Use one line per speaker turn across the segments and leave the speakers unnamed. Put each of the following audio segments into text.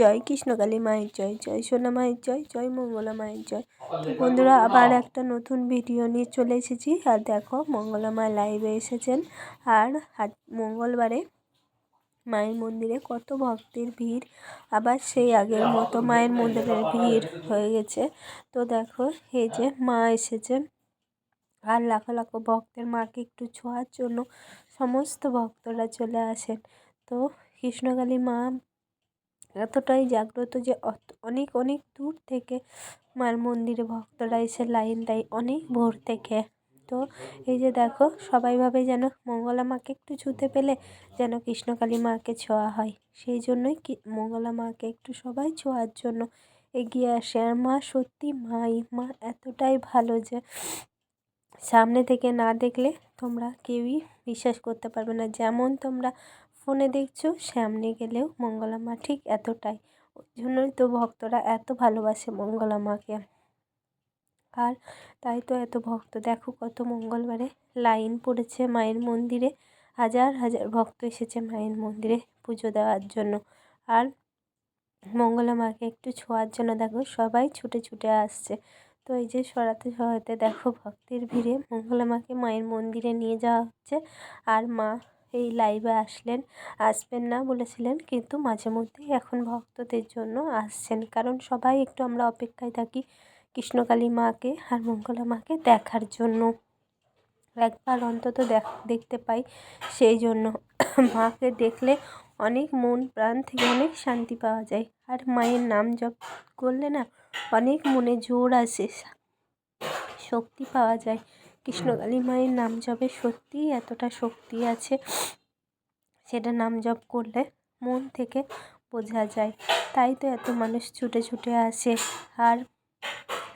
জয় কৃষ্ণকালী, মায়ের জয় জয় সোনা মায়ের জয় জয় মঙ্গলা মায়ের জয়। তো বন্ধুরা, আবার একটা নতুন ভিডিও নিয়ে চলে এসেছি। আর দেখো, মঙ্গলা লাইভে এসেছেন। আর মঙ্গলবারে মায়ের মন্দিরে কত ভক্তের ভিড়। আবার সেই আগের মতো মায়ের মন্দিরের ভিড় হয়ে গেছে। তো দেখো, এই যে মা এসেছেন। আর লাখো লাখো ভক্তের মাকে একটু ছোঁয়ার জন্য সমস্ত ভক্তরা চলে আসেন। তো কৃষ্ণকালী মা এতটাই জাগ্রত যে অনেক অনেক দূর থেকে মার মন্দিরে ভক্তরা এসে লাইন দেয় অনেক ভোর থেকে। তো এই যে দেখো, সবাই ভাবে যেন মঙ্গলা মাকে একটু ছুতে পেলে যেন কৃষ্ণকালী মাকে ছোঁয়া হয়। সেই জন্যই কি মঙ্গলা মাকে একটু সবাই ছোঁয়ার জন্য এগিয়ে আসে। আর মা সত্যি মাই, মা এতটাই ভালো যে সামনে থেকে না দেখলে তোমরা কেউই বিশ্বাস করতে পারবে না। যেমন তোমরা ফোনে দেখছ, সামনে গেলেও মঙ্গলা মা ঠিক এতটাই। ওই জন্যই তো ভক্তরা এত ভালোবাসে মঙ্গলা মাকে। আর তাই তো এত ভক্ত। দেখো কত মঙ্গলবারে লাইন পড়েছে মায়ের মন্দিরে। হাজার হাজার ভক্ত এসেছে মায়ের মন্দিরে পুজো দেওয়ার জন্য। আর মঙ্গলা মাকে একটু ছোঁয়ার জন্য দেখো, সবাই ছুটে ছুটে আসছে। তো এই যে সরাতে সরাতে দেখো ভক্তের ভিড়ে মঙ্গলা মাকে মায়ের মন্দিরে নিয়ে যাওয়া হচ্ছে। আর মা এই লাইভে আসলেন, আসবেন না বলেছিলেন, কিন্তু মাঝে মধ্যেই এখন ভক্তদের জন্য আসছেন। কারণ সবাই একটু আমরা অপেক্ষায় থাকি কৃষ্ণকালী মাকে আর মঙ্গলা মাকে দেখার জন্য। একবার অন্তত দেখ, দেখতে পাই সেই জন্য। মাকে দেখলে অনেক মন প্রাণ থেকে অনেক শান্তি পাওয়া যায়। আর মায়ের নাম জপ করলে না অনেক মনে জোর আসে, শক্তি পাওয়া যায়। কৃষ্ণকালী মায়ের নাম জপে সত্যিই এতটা শক্তি আছে, সেটা নাম জপ করলে মন থেকে বোঝা যায়। তাই তো এত মানুষ ছুটে ছুটে আসে, আর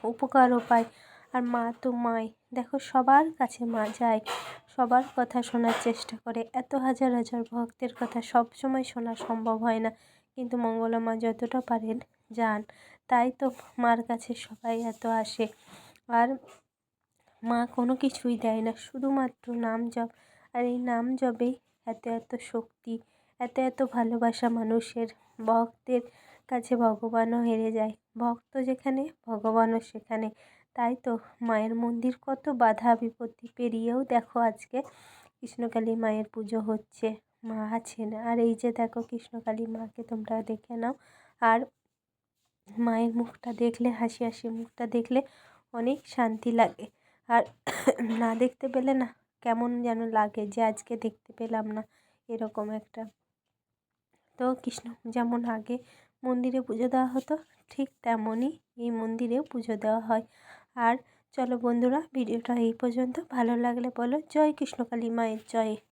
উপকারও পায়। আর মা তো মাই। দেখো, সবার কাছে মা যায়, সবার কথা শোনার চেষ্টা করে। এত হাজার হাজার ভক্তের কথা সব সময় শোনা সম্ভব হয় না। কিন্তু মঙ্গলা মা যতটা পারেন যান। তাই তো মার কাছে সবাই এত আসে। আর মা কোনো কিছুই দেয় না, শুধুমাত্র নাম জপ। আর এই নাম জপেই এত এত শক্তি, এত এত ভালোবাসা মানুষের। ভক্তের কাছে ভগবানও হেরে যায়। ভক্ত যেখানে, ভগবানও সেখানে। তাই তো মায়ের মন্দির কত বাধা বিপত্তি পেরিয়েও দেখো আজকে কৃষ্ণকালী মায়ের পুজো হচ্ছে। মা আছেন। আর এই যে দেখো কৃষ্ণকালী মাকে তোমরা দেখে নাও। আর মায়ের মুখটা দেখলে, হাসি হাসি মুখটা দেখলে অনেক শান্তি লাগে। আর না দেখতে পেলে না, কেমন যেন লাগে যে আজকে দেখতে পেলাম না, এরকম একটা। তো কৃষ্ণ যেমন আগে মন্দিরে পুজো দেওয়া হতো, ঠিক তেমনই এই মন্দিরেও পুজো দেওয়া হয়। আর চলো বন্ধুরা, ভিডিওটা এই পর্যন্ত। ভালো লাগলে বলো, জয় কৃষ্ণকালী মায়ের জয়।